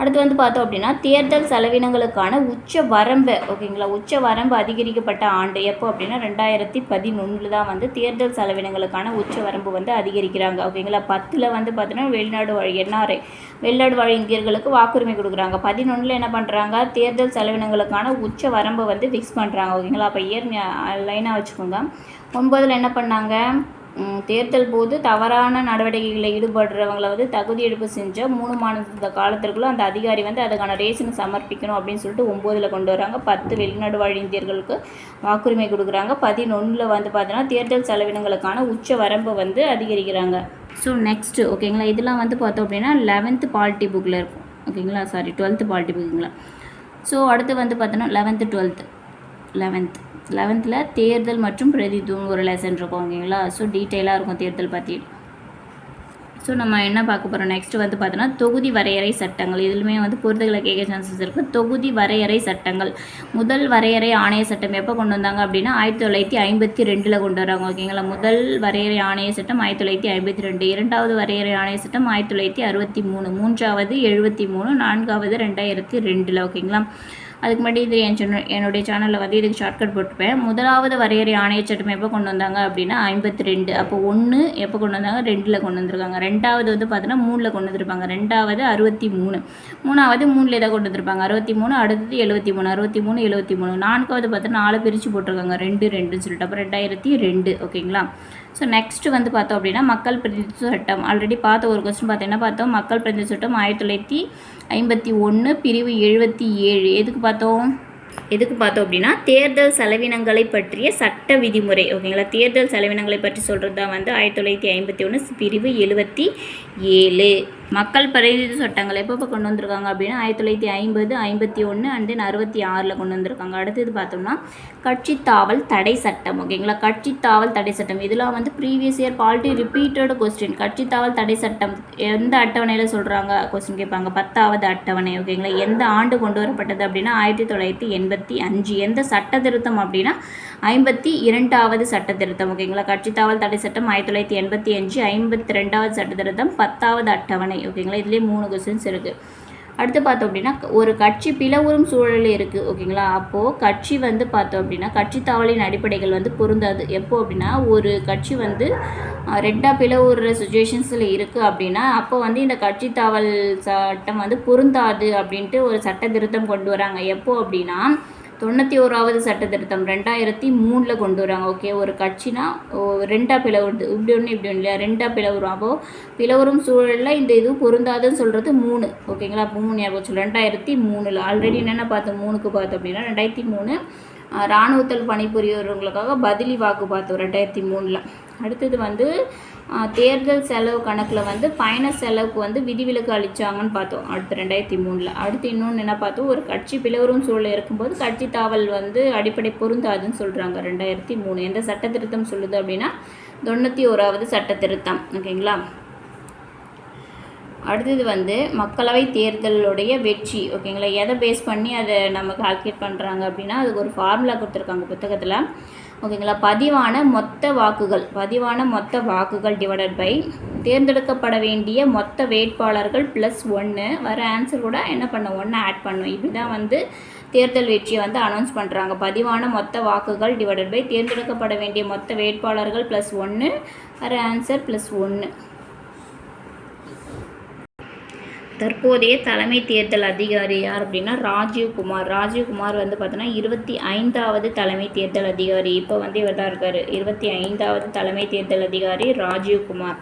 Speaker 1: அடுத்து வந்து பார்த்தோம் அப்படின்னா தேர்தல் செலவினங்களுக்கான உச்ச வரம்பு ஓகேங்களா உச்ச வரம்பு அதிகரிக்கப்பட்ட ஆண்டு எப்போ அப்படின்னா ரெண்டாயிரத்தி பதினொன்றில் தான் வந்து தேர்தல் செலவினங்களுக்கான உச்ச வரம்பு வந்து அதிகரிக்கிறாங்க ஓகேங்களா பத்தில் வந்து பார்த்தீங்கன்னா வெளிநாடு வழி என்ஆர்ஐ வெளிநாடு வாழ் இந்தியர்களுக்கு வாக்குரிமை கொடுக்குறாங்க பதினொன்றில் என்ன பண்ணுறாங்க தேர்தல் செலவினங்களுக்கான உச்ச வரம்பு வந்து ஃபிக்ஸ் பண்ணுறாங்க ஓகேங்களா அப்போ இயர் லைனாக வச்சுக்கோங்க ஒன்பதில் என்ன பண்ணாங்க தேர்தல் போது தவறான நடவடிக்கைகளில் ஈடுபடுறவங்களை வந்து தகுதி எடுப்பு செஞ்ச மூணு மாநில காலத்திற்குள்ள அந்த அதிகாரி வந்து அதுக்கான ரேஷன் சமர்ப்பிக்கணும் அப்படின்னு சொல்லிட்டு ஒம்போதில் கொண்டு வராங்க பத்து வெளிநாடு வாழ் இந்தியர்களுக்கு வாக்குரிமை கொடுக்குறாங்க பதினொன்றில் வந்து பார்த்தீங்கன்னா தேர்தல் செலவினங்களுக்கான உச்ச வரம்பை வந்து அதிகரிக்கிறாங்க ஸோ நெக்ஸ்ட்டு ஓகேங்களா இதெல்லாம் வந்து பார்த்தோம் அப்படின்னா லெவன்த்து பாலிட்டி புக்கில் இருக்கும் ஓகேங்களா சாரி டுவெல்த்து பாலிட்டி புக்குங்களா ஸோ அடுத்து வந்து பார்த்தோன்னா லெவன்த்து டுவெல்த்து லெவன்த்து லெவன்த்தில் தேர்தல் மற்றும் பிரதித்துவம் ஒரு லெசன் இருக்கும் ஓகேங்களா ஸோ டீட்டெயிலாக இருக்கும் தேர்தல் பற்றி ஸோ நம்ம என்ன பார்க்க போகிறோம் நெக்ஸ்ட் வந்து பார்த்தோன்னா தொகுதி வரையறை சட்டங்கள் இதுலையுமே வந்து பொருத்துகளை கேட்க சான்சஸ் இருக்குது தொகுதி வரையறை சட்டங்கள் முதல் வரையறை ஆணைய சட்டம் எப்போ கொண்டு வந்தாங்க அப்படின்னா ஆயிரத்தி தொள்ளாயிரத்தி ஐம்பத்தி ரெண்டில் கொண்டு வராங்க ஓகேங்களா முதல் வரையறை ஆணைய சட்டம் ஆயிரத்தி தொள்ளாயிரத்தி ஐம்பத்தி ரெண்டு இரண்டாவது வரையறை ஆணைய சட்டம் ஆயிரத்தி தொள்ளாயிரத்தி அறுபத்தி மூணு மூன்றாவது எழுபத்தி மூணு நான்காவது ரெண்டாயிரத்தி ரெண்டில் ஓகேங்களா அதுக்கு முன்னாடி இது என் சேனல் என்னுடைய சேனலில் வந்து இதுக்கு ஷார்ட்கட் போட்டுப்பேன் முதலாவது வரையறை ஆணைய சட்டம் எப்போ கொண்டு வந்தாங்க அப்படின்னா ஐம்பத்தி ரெண்டு அப்போ ஒன்று எப்போ கொண்டு வந்தாங்க ரெண்டில் கொண்டு வந்திருக்காங்க ரெண்டாவது வந்து பார்த்தீங்கன்னா மூணில் கொண்டு வந்திருப்பாங்க ரெண்டாவது அறுபத்தி மூணு மூணாவது மூணில் தான் கொண்டு வந்திருப்பாங்க அறுபத்தி மூணு அடுத்தது எழுபத்தி மூணு அறுபத்தி மூணு எழுபத்தி மூணு நான்காவது பார்த்தீங்கன்னா நாலு பிரித்து போட்டிருக்காங்க ரெண்டு ரெண்டுன்னு சொல்லிட்டு அப்போ ரெண்டாயிரத்தி ரெண்டு ஓகேங்களா ஸோ நெக்ஸ்ட்டு வந்து பார்த்தோம் அப்படின்னா மக்கள் பிரதிநிதி சட்டம் ஆல்ரெடி பார்த்த ஒரு கொஸ்டின் பார்த்தோம் என்ன பார்த்தோம் மக்கள் பிரதிநிதி சட்டம் ஆயிரத்தி தொள்ளாயிரத்தி ஐம்பத்தி ஒன்று பிரிவு எழுபத்தி ஏழு எதுக்கு பார்த்தோம் எதுக்கு பார்த்தோம் அப்படின்னா தேர்தல் செலவினங்களை பற்றிய சட்ட விதிமுறை ஓகேங்களா தேர்தல் செலவினங்களை பற்றி சொல்கிறது தான் வந்து ஆயிரத்தி தொள்ளாயிரத்தி ஐம்பத்தி ஒன்று பிரிவு எழுபத்தி ஏழு மக்கள் பிரதிநிதி சட்டங்களை எப்போ இப்போ கொண்டு வந்திருக்காங்க அப்படின்னா ஆயிரத்தி தொள்ளாயிரத்தி ஐம்பது ஐம்பத்தி ஒன்று அண்ட் தென் அறுபத்தி ஆறில் கொண்டு வந்திருக்காங்க அடுத்தது பார்த்தோம்னா கட்சி தாவல் தடை சட்டம் ஓகேங்களா கட்சி தாவல் தடை சட்டம் இதெல்லாம் வந்து previous year polity repeated question கட்சி தாவல் தடை சட்டம் எந்த அட்டவணையில் சொல்கிறாங்க கொஸ்டின் கேட்பாங்க பத்தாவது அட்டவணை ஓகேங்களா எந்த ஆண்டு கொண்டு வரப்பட்டது அப்படின்னா ஆயிரத்தி தொள்ளாயிரத்தி எண்பத்தி அஞ்சு எந்த சட்ட திருத்தம் அப்படின்னா ஐம்பத்தி இரண்டாவது சட்ட திருத்தம் ஓகேங்களா கட்சி தாவல் தடை சட்டம் ஆயிரத்தி தொள்ளாயிரத்தி எண்பத்தி அஞ்சு ஐம்பத்தி ரெண்டாவது சட்ட திருத்தம் பத்தாவது அட்டவணை தன்மை ஓகேங்களா இதுலேயே மூணு கொஸ்டின்ஸ் இருக்குது அடுத்து பார்த்தோம் அப்படின்னா ஒரு கட்சி பிளவுறும் சூழலில் இருக்குது ஓகேங்களா அப்போது கட்சி வந்து பார்த்தோம் அப்படின்னா கட்சி தாவலின் அடிப்படைகள் வந்து பொருந்தாது எப்போ அப்படின்னா ஒரு கட்சி வந்து ரெட்டாக பிளவுற சுச்சுவேஷன்ஸில் இருக்குது அப்படின்னா அப்போ வந்து இந்த கட்சி தாவல் சட்டம் வந்து பொருந்தாது அப்படின்ட்டு ஒரு சட்ட திருத்தம் கொண்டு வராங்க எப்போ அப்படின்னா தொண்ணூற்றி ஓராவது சட்ட திருத்தம் ரெண்டாயிரத்தி மூணில் கொண்டு வராங்க ஓகே ஒரு கட்சினா ரெண்டாக பிளவுறது இப்படி ஒன்று இப்படி ஒன்று இல்லையா ரெண்டாக பிளவுறோம் அப்போது பிளவுறும் சூழலில் இந்த இது பொருந்தாதுன்னு சொல்கிறது மூணு ஓகேங்களா அப்போ மூணு ஞாபகம் சொல்லு ரெண்டாயிரத்தி மூணில் ஆல்ரெடி என்னென்ன பார்த்தோம் மூணுக்கு பார்த்தோம் அப்படின்னா ரெண்டாயிரத்தி மூணு இராணுவத்தில் பணிபுரியவர்களுக்காக பதிலி வாக்கு பார்த்தோம் ரெண்டாயிரத்தி மூணில் அடுத்தது வந்து தேர்தல் செலவு கணக்கில் வந்து பயண செலவுக்கு வந்து விதிவிலக்கு அளித்தாங்கன்னு பார்த்தோம் அடுத்து ரெண்டாயிரத்தி மூணில் அடுத்து இன்னொன்று என்ன பார்த்தோம் ஒரு கட்சி பிளவரும் சூழல் இருக்கும்போது கட்சி தாவல் வந்து அடிப்படை பொருந்தாதுன்னு சொல்கிறாங்க ரெண்டாயிரத்தி மூணு எந்த சட்ட திருத்தம் சொல்லுது அப்படின்னா தொண்ணூற்றி ஓராவது சட்ட திருத்தம் ஓகேங்களா அடுத்தது வந்து மக்களவை தேர்தலுடைய வெற்றி ஓகேங்களா எதை பேஸ் பண்ணி அதை நம்ம கால்குலேட் பண்ணுறாங்க அப்படின்னா அதுக்கு ஒரு ஃபார்முலா கொடுத்துருக்காங்க புத்தகத்தில் ஓகேங்களா பதிவான மொத்த வாக்குகள் பதிவான மொத்த வாக்குகள் டிவைடட் பை தேர்ந்தெடுக்கப்பட வேண்டிய மொத்த வேட்பாளர்கள் ப்ளஸ் ஒன்று வர ஆன்சர் கூட என்ன பண்ண ஒன்று ஆட் பண்ணும் இப்படி தான் வந்து தேர்தல் வெற்றியை வந்து அனௌன்ஸ் பண்ணுறாங்க பதிவான மொத்த வாக்குகள் டிவைடட் பை தேர்ந்தெடுக்கப்பட வேண்டிய மொத்த வேட்பாளர்கள் ப்ளஸ் ஒன்று வர ஆன்சர் ப்ளஸ் ஒன்று தற்போதைய தலைமை தேர்தல் அதிகாரி யார் அப்படின்னா ராஜீவ்குமார் ராஜீவ்குமார் வந்து பார்த்தோன்னா இருபத்தி ஐந்தாவது தலைமை தேர்தல் அதிகாரி இப்போ வந்து இவர் தான் இருக்கார் இருபத்தி ஐந்தாவது தலைமை தேர்தல் அதிகாரி ராஜீவ்குமார்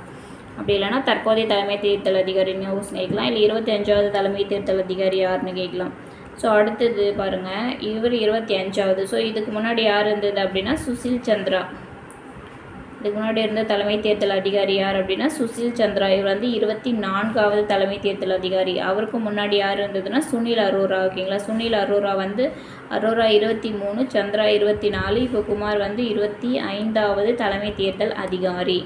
Speaker 1: அப்படி இல்லைனா தற்போதைய தலைமை தேர்தல் அதிகாரி நியூஸ் கேட்கலாம் இல்லை இருபத்தி அஞ்சாவது தலைமை தேர்தல் அதிகாரி யாருன்னு கேட்கலாம் ஸோ அடுத்தது பாருங்கள் இவர் இருபத்தி அஞ்சாவது ஸோ இதுக்கு முன்னாடி யார் இருந்தது அப்படின்னா சுசில் சந்திரா இதுக்கு முன்னாடி இருந்த தலைமை தேர்தல் அதிகாரி யார் அப்படின்னா சுசில் சந்திரா இவர் வந்து இருபத்தி நான்காவது தலைமை தேர்தல் அதிகாரி அவருக்கு முன்னாடி யார் இருந்ததுன்னா சுனில் அரோரா ஓகேங்களா சுனில் அரோரா வந்து அரோரா இருபத்தி மூணு சந்திரா இருபத்தி நாலு இப்போ குமார் வந்து இருபத்தி ஐந்தாவது தலைமை தேர்தல் அதிகாரி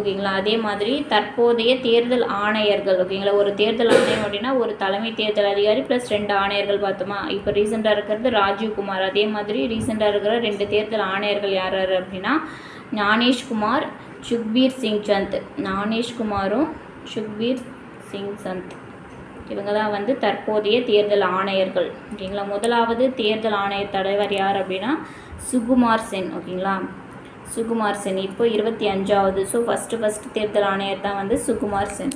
Speaker 1: ஓகேங்களா அதே மாதிரி தற்போதைய தேர்தல் ஆணையர்கள் ஓகேங்களா ஒரு தேர்தல் ஆணையம் அப்படின்னா ஒரு தலைமை தேர்தல் அதிகாரி ப்ளஸ் ரெண்டு ஆணையர்கள் பார்த்தோமா இப்போ ரீசெண்டாக இருக்கிறது ராஜீவ்குமார் அதே மாதிரி ரீசெண்டாக இருக்கிற ரெண்டு தேர்தல் ஆணையர்கள் யார் யார் அப்படின்னா ஞானேஷ்குமார் சுக்பீர் சிங் சந்த் ஞானேஷ்குமாரும் சுக்பீர் சிங் சந்த் இவங்க தான் வந்து தற்போதைய தேர்தல் ஆணையர்கள் ஓகேங்களா முதலாவது தேர்தல் ஆணைய தலைவர் யார் அப்படின்னா சுகுமார் சென் ஓகேங்களா சுகுமார் சென் இப்போ இருபத்தி அஞ்சாவது ஸோ ஃபஸ்ட்டு ஃபஸ்ட்டு தேர்தல் ஆணையர் தான் வந்து சுகுமார் சென்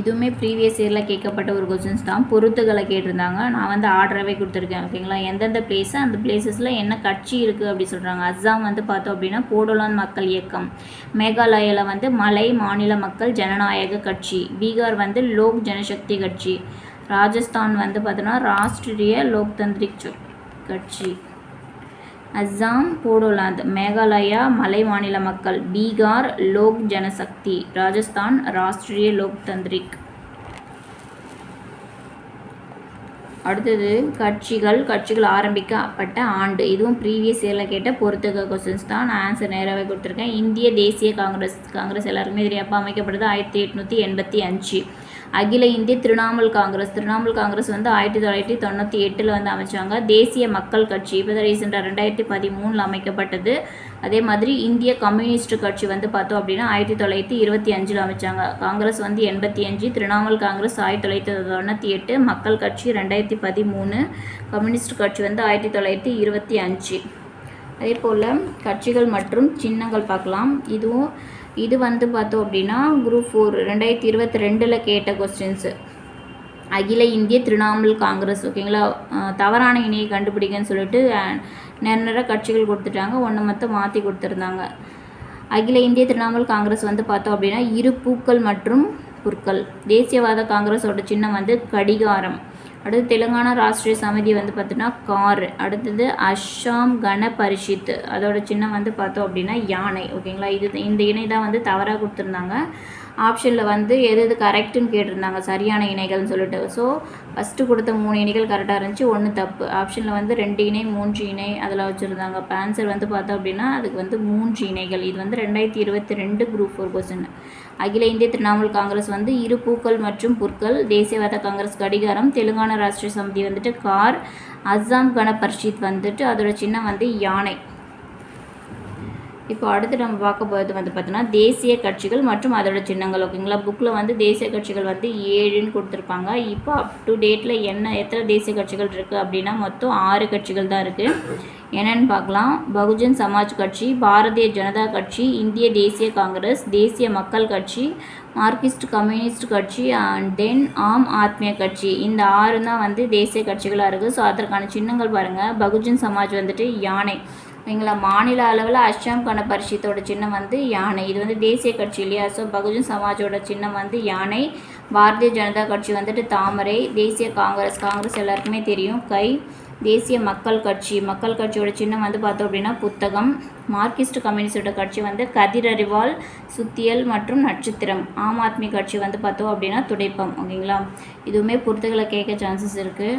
Speaker 1: இதுவுமே ப்ரீவியஸ் இயரில் கேட்கப்பட்ட ஒரு கொஸ்டின்ஸ் தான் பொருத்துகளை கேட்டிருந்தாங்க நான் வந்து ஆர்டராகவே கொடுத்துருக்கேன் ஓகேங்களா எந்தெந்த பிளேஸு அந்த பிளேசஸில் என்ன கட்சி இருக்குது அப்படி சொல்கிறாங்க அஸ்ஸாம் வந்து பார்த்தோம் அப்படின்னா போடோலான் மக்கள் இயக்கம் மேகாலயாவில் வந்து மலை மாநில மக்கள் ஜனநாயக கட்சி பீகார் வந்து லோக் ஜனசக்தி கட்சி ராஜஸ்தான் வந்து பார்த்தோன்னா ராஷ்டிரிய லோக்தந்திரிக் கட்சி அஸ்ஸாம் போடோலாந்து மேகாலயா மலை மாநில மக்கள் பீகார் லோக் ஜனசக்தி ராஜஸ்தான் ராஷ்டிரிய லோக் தந்திரிக் அடுத்தது கட்சிகள் கட்சிகள் ஆரம்பிக்கப்பட்ட ஆண்டு இதுவும் ப்ரீவியஸ் இயரில் கேட்ட பொறுத்துக்க கொஸ்டின்ஸ் தான் நான் ஆன்சர் நேராகவே கொடுத்துருக்கேன் இந்திய தேசிய காங்கிரஸ் காங்கிரஸ் எல்லாருக்குமே தெரியாப்பா அமைக்கப்படுது ஆயிரத்தி எட்நூற்றி எண்பத்தி அஞ்சு அகில இந்திய திரிணாமுல் காங்கிரஸ் திரிணாமுல் காங்கிரஸ் வந்து ஆயிரத்தி தொள்ளாயிரத்தி தொண்ணூற்றி எட்டில் வந்து அமைச்சாங்க தேசிய மக்கள் கட்சி இப்போ தான் ரீசெண்டாக ரெண்டாயிரத்தி பதிமூணில் அமைக்கப்பட்டது அதே மாதிரி இந்திய கம்யூனிஸ்ட் கட்சி வந்து பார்த்தோம் அப்படின்னா ஆயிரத்தி தொள்ளாயிரத்தி இருபத்தி அஞ்சில் அமைச்சாங்க காங்கிரஸ் வந்து எண்பத்தி அஞ்சு திரிணாமுல் காங்கிரஸ் ஆயிரத்தி தொள்ளாயிரத்தி தொண்ணூற்றி எட்டு மக்கள் கட்சி ரெண்டாயிரத்தி பதிமூணு கம்யூனிஸ்ட் கட்சி வந்து ஆயிரத்தி தொள்ளாயிரத்தி இருபத்தி அஞ்சு அதே போல் கட்சிகள் மற்றும் சின்னங்கள் பார்க்கலாம் இதுவும் இது வந்து பார்த்தோம் அப்படின்னா குரூப் ஃபோர் ரெண்டாயிரத்தி இருபத்தி ரெண்டில் கேட்ட கொஸ்டின்ஸு அகில இந்திய திரிணாமுல் காங்கிரஸ் ஓகேங்களா தவறான இணையை கண்டுபிடிக்கன்னு சொல்லிட்டு நிறைய கட்சிகள் கொடுத்துட்டாங்க ஒன்று மொத்தம் மாற்றி கொடுத்துருந்தாங்க அகில இந்திய திரிணாமுல் காங்கிரஸ் வந்து பார்த்தோம் அப்படின்னா இரு பூக்கள் மற்றும் புற்கள் தேசியவாத காங்கிரஸோட சின்னம் வந்து கடிகாரம் அடுத்து தெலுங்கானா ராஷ்டிரிய சமிதி வந்து பார்த்தோன்னா கார் அடுத்தது அஸ்ஸாம் கன பரிஷித் அதோட சின்னம் வந்து பார்த்தோம் அப்படின்னா யானை ஓகேங்களா இது இந்த இணை தான் வந்து தவறாக கொடுத்துருந்தாங்க ஆப்ஷனில் வந்து எது எது கரெக்டுன்னு கேட்டிருந்தாங்க சரியான இணைகள்னு சொல்லிட்டு ஸோ ஃபஸ்ட்டு கொடுத்த மூணு இணைகள் கரெக்டாக இருந்துச்சு ஒன்று தப்பு ஆப்ஷனில் வந்து ரெண்டு இணை மூன்று இணை அதில் வச்சுருந்தாங்க இப்போ ஆன்சர் வந்து பார்த்தோம் அப்படின்னா அதுக்கு வந்து மூன்று இணைகள் இது வந்து ரெண்டாயிரத்தி இருபத்தி ரெண்டு குரூப் ஃபோர் கொஸ்டின் அகில இந்திய திரிணாமுல் காங்கிரஸ் வந்து இரு பூக்கள் மற்றும் புற்கள் தேசியவாத காங்கிரஸ் கடிகாரம் தெலுங்கானா ராஷ்டிரிய சமிதி வந்துட்டு கார் அஸ்ஸாம் கன பர்ஷித் வந்துட்டு அதோட சின்னம் வந்து யானை இப்போ அடுத்து நம்ம பார்க்க போகிறது வந்து பார்த்தோன்னா தேசிய கட்சிகள் மற்றும் அதோட சின்னங்கள் ஓகேங்களா புக்கில் வந்து தேசிய கட்சிகள் வந்து ஏழுன்னு கொடுத்துருப்பாங்க இப்போ அப் டு டேட்டில் என்ன எத்தனை தேசிய கட்சிகள் இருக்குது அப்படின்னா மொத்தம் ஆறு கட்சிகள் தான் இருக்குது என்னென்னு பார்க்கலாம் பகுஜன் சமாஜ் கட்சி பாரதிய ஜனதா கட்சி இந்திய தேசிய காங்கிரஸ் தேசிய மக்கள் கட்சி மார்க்சிஸ்ட் கம்யூனிஸ்ட் கட்சி அண்ட் தென் ஆம் ஆத்மிய கட்சி இந்த ஆறு தான் வந்து தேசிய கட்சிகளாக இருக்குது ஸோ அதற்கான சின்னங்கள் பாருங்கள் பகுஜன் சமாஜ் வந்துட்டு யானை ஓகேங்களா மாநில அளவில் அஸ்ஸாம்கான பரிஷத்தோட சின்னம் வந்து யானை இது வந்து தேசிய கட்சி இல்லையா ஸோ பகுஜன் சமாஜோட சின்னம் வந்து யானை பாரதிய ஜனதா கட்சி வந்துட்டு தாமரை தேசிய காங்கிரஸ் காங்கிரஸ் எல்லாருக்குமே தெரியும் கை தேசிய மக்கள் கட்சி மக்கள் கட்சியோட சின்னம் வந்து பார்த்தோம் அப்படின்னா புத்தகம் மார்க்சிஸ்ட் கம்யூனிஸ்டோட கட்சி வந்து கதிரறிவால் சுத்தியல் மற்றும் நட்சத்திரம் ஆம் ஆத்மி கட்சி வந்து பார்த்தோம் அப்படின்னா துடைப்பம் ஓகேங்களா இதுவுமே பொறுத்துகளை கேட்க சான்சஸ் இருக்குது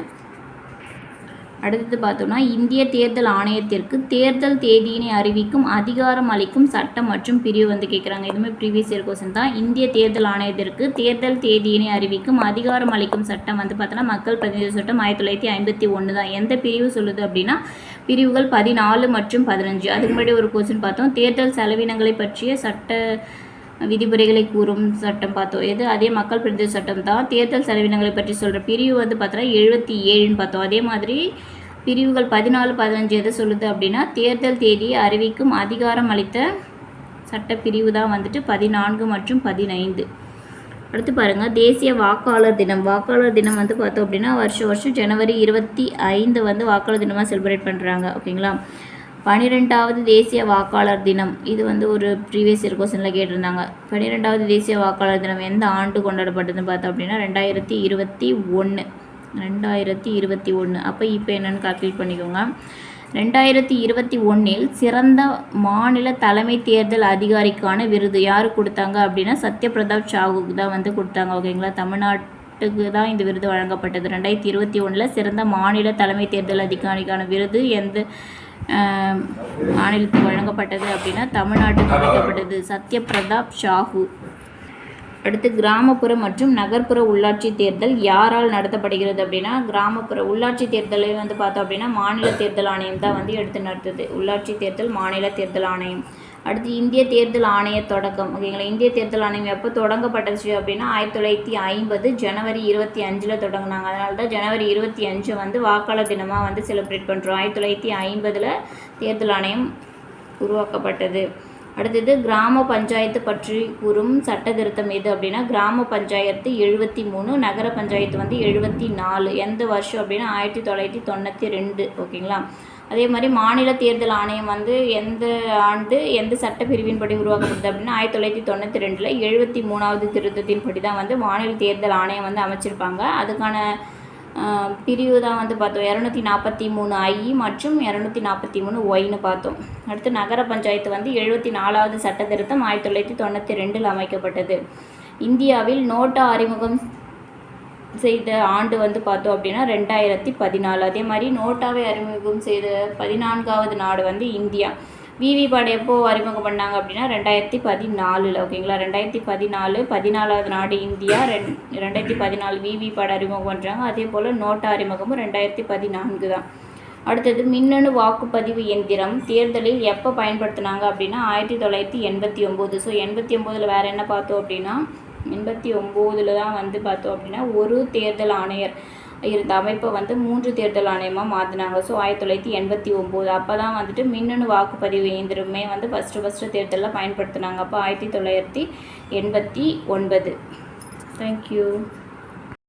Speaker 1: அடுத்தது பார்த்தோம்னா இந்திய தேர்தல் ஆணையத்திற்கு தேர்தல் தேதியினை அறிவிக்கும் அதிகாரம் அளிக்கும் சட்டம் மற்றும் பிரிவு வந்து கேட்குறாங்க இதுவுமே ப்ரீவியஸ் இயர் கொஸ்டின் தான் இந்திய தேர்தல் ஆணையத்திற்கு தேர்தல் தேதியினை அறிவிக்கும் அதிகாரம் அளிக்கும் சட்டம் வந்து பார்த்தோன்னா மக்கள் பிரதிநிதி சட்டம் ஆயிரத்தி தொள்ளாயிரத்தி ஐம்பத்தி ஒன்று தான் எந்த பிரிவு சொல்லுது அப்படின்னா பிரிவுகள் பதினாலு மற்றும் பதினஞ்சு அதுக்கு முன்னாடி ஒரு கொஸ்டின் பார்த்தோம் தேர்தல் செலவினங்களை பற்றிய சட்ட விதிமுறைகளை கூறும் சட்டம் பார்த்தோம் எது அதே மக்கள் பிரதி சட்டம் தான் தேர்தல் செலவினங்களை பற்றி சொல்கிற பிரிவு வந்து பார்த்தோன்னா எழுபத்தி ஏழுன்னு பார்த்தோம் அதே மாதிரி பிரிவுகள் பதினாலு பதினஞ்சு எதை சொல்லுது அப்படின்னா தேர்தல் தேதியை அறிவிக்கும் அதிகாரம் அளித்த சட்டப்பிரிவு தான் வந்துட்டு பதினான்கு மற்றும் பதினைந்து அடுத்து பாருங்கள் தேசிய வாக்காளர் தினம் வாக்காளர் தினம் வந்து பார்த்தோம் அப்படின்னா வருஷம் வருஷம் ஜனவரி இருபத்தி ஐந்து வந்து வாக்காளர் தினமாக செலிப்ரேட் பண்ணுறாங்க ஓகேங்களா பன்னிரெண்டாவது தேசிய வாக்காளர் தினம் இது வந்து ஒரு ப்ரீவியஸ் இயர் கொஸ்டினில் கேட்டிருந்தாங்க பன்னிரெண்டாவது தேசிய வாக்காளர் தினம் எந்த ஆண்டு கொண்டாடப்பட்டதுன்னு பார்த்தோம் அப்படின்னா ரெண்டாயிரத்தி இருபத்தி ஒன்று ரெண்டாயிரத்தி இருபத்தி ஒன்று அப்போ இப்போ என்னென்னு கால்குலேட் பண்ணிக்கோங்க ரெண்டாயிரத்தி இருபத்தி ஒன்றில் சிறந்த மாநில தலைமை தேர்தல் அதிகாரிக்கான விருது யார் கொடுத்தாங்க அப்படின்னா சத்யபிரதாப் சாகுக்கு தான் வந்து கொடுத்தாங்க ஓகேங்களா தமிழ்நாட்டுக்கு தான் இந்த விருது வழங்கப்பட்டது ரெண்டாயிரத்தி இருபத்தி ஒன்றில் சிறந்த மாநில தலைமை தேர்தல் அதிகாரிக்கான விருது எந்த மாநிலத்துக்கு வழங்கப்பட்டது அப்படின்னா தமிழ்நாட்டுக்கு அழைக்கப்பட்டது சத்ய பிரதாப் அடுத்து கிராமப்புற மற்றும் நகர்ப்புற உள்ளாட்சி தேர்தல் யாரால் நடத்தப்படுகிறது அப்படின்னா கிராமப்புற உள்ளாட்சி தேர்தலே வந்து பார்த்தோம் அப்படின்னா மாநில தேர்தல் ஆணையம் தான் வந்து எடுத்து நடத்துது உள்ளாட்சி தேர்தல் மாநில தேர்தல் ஆணையம் அடுத்து இந்திய தேர்தல் ஆணைய தொடக்கம் ஓகேங்களா இந்திய தேர்தல் ஆணையம் எப்போ தொடங்கப்பட்டுச்சு அப்படின்னா ஆயிரத்தி தொள்ளாயிரத்தி ஐம்பது ஜனவரி இருபத்தி அஞ்சில் தொடங்கினாங்க அதனால தான் ஜனவரி இருபத்தி அஞ்சு வந்து வாக்காளர் தினமாக வந்து செலிப்ரேட் பண்ணுறோம் ஆயிரத்தி தொள்ளாயிரத்தி ஐம்பதில் தேர்தல் ஆணையம் உருவாக்கப்பட்டது அடுத்தது கிராம பஞ்சாயத்து பற்றி கூறும் சட்ட திருத்தம் எது அப்படின்னா கிராம பஞ்சாயத்து எழுபத்தி மூணு நகர பஞ்சாயத்து வந்து எழுபத்தி நாலு எந்த வருஷம் அப்படின்னா ஆயிரத்தி தொள்ளாயிரத்தி தொண்ணூற்றி ரெண்டு ஓகேங்களா அதே மாதிரி மாநில தேர்தல் ஆணையம் வந்து எந்த ஆண்டு எந்த சட்டப்பிரிவின்படி உருவாக்கப்பட்டது அப்படின்னா ஆயிரத்தி தொள்ளாயிரத்தி தொண்ணூற்றி ரெண்டில் எழுபத்தி மூணாவது திருத்தத்தின்படி தான் வந்து மாநில தேர்தல் ஆணையம் வந்து அமைச்சிருப்பாங்க அதுக்கான பிரிவு தான் வந்து பார்த்தோம் இரநூத்தி நாற்பத்தி மூணு ஐ மற்றும் இரநூத்தி நாற்பத்தி மூணு ஒய்னு பார்த்தோம் அடுத்து நகர பஞ்சாயத்து வந்து எழுபத்தி நாலாவது சட்ட திருத்தம் ஆயிரத்தி தொள்ளாயிரத்தி தொண்ணூற்றி ரெண்டில் அமைக்கப்பட்டது இந்தியாவில் நோட்டா அறிமுகம் செய்த ஆண்டு வந்து பார்த்தோம் அப்படின்னா ரெண்டாயிரத்தி பதினாலு அதே மாதிரி நோட்டாவை அறிமுகம் செய்த பதினான்காவது நாடு வந்து இந்தியா விவி பாடை எப்போது அறிமுகம் பண்ணாங்க அப்படின்னா ரெண்டாயிரத்தி பதினாலில் ஓகேங்களா ரெண்டாயிரத்தி பதினாலு பதினாலாவது நாடு இந்தியா ரெண் ரெண்டாயிரத்தி பதினாலு விவி பாடை அறிமுகம் பண்ணுறாங்க அதே போல் நோட்டா அறிமுகமும் ரெண்டாயிரத்தி பதினான்கு தான் அடுத்தது மின்னணு வாக்குப்பதிவு எந்திரம் தேர்தலில் எப்போ பயன்படுத்தினாங்க அப்படின்னா ஆயிரத்தி தொள்ளாயிரத்தி எண்பத்தி ஒம்பது ஸோ எண்பத்தி ஒம்போதில் வேறு என்ன பார்த்தோம் அப்படின்னா எண்பத்தி ஒம்போதில் தான் வந்து பார்த்தோம் அப்படின்னா ஒரு தேர்தல் ஆணையர் இருந்த அமைப்பை வந்து மூன்று தேர்தல் ஆணையமாக மாற்றினாங்க ஸோ ஆயிரத்தி தொள்ளாயிரத்தி எண்பத்தி ஒம்போது அப்போ தான் வந்துட்டு மின்னணு வாக்குப்பதிவு இயந்திரமே வந்து ஃபஸ்ட்டு ஃபஸ்ட்டு தேர்தலில் பயன்படுத்தினாங்க அப்போ ஆயிரத்தி தொள்ளாயிரத்தி எண்பத்தி ஒன்பது தேங்க்யூ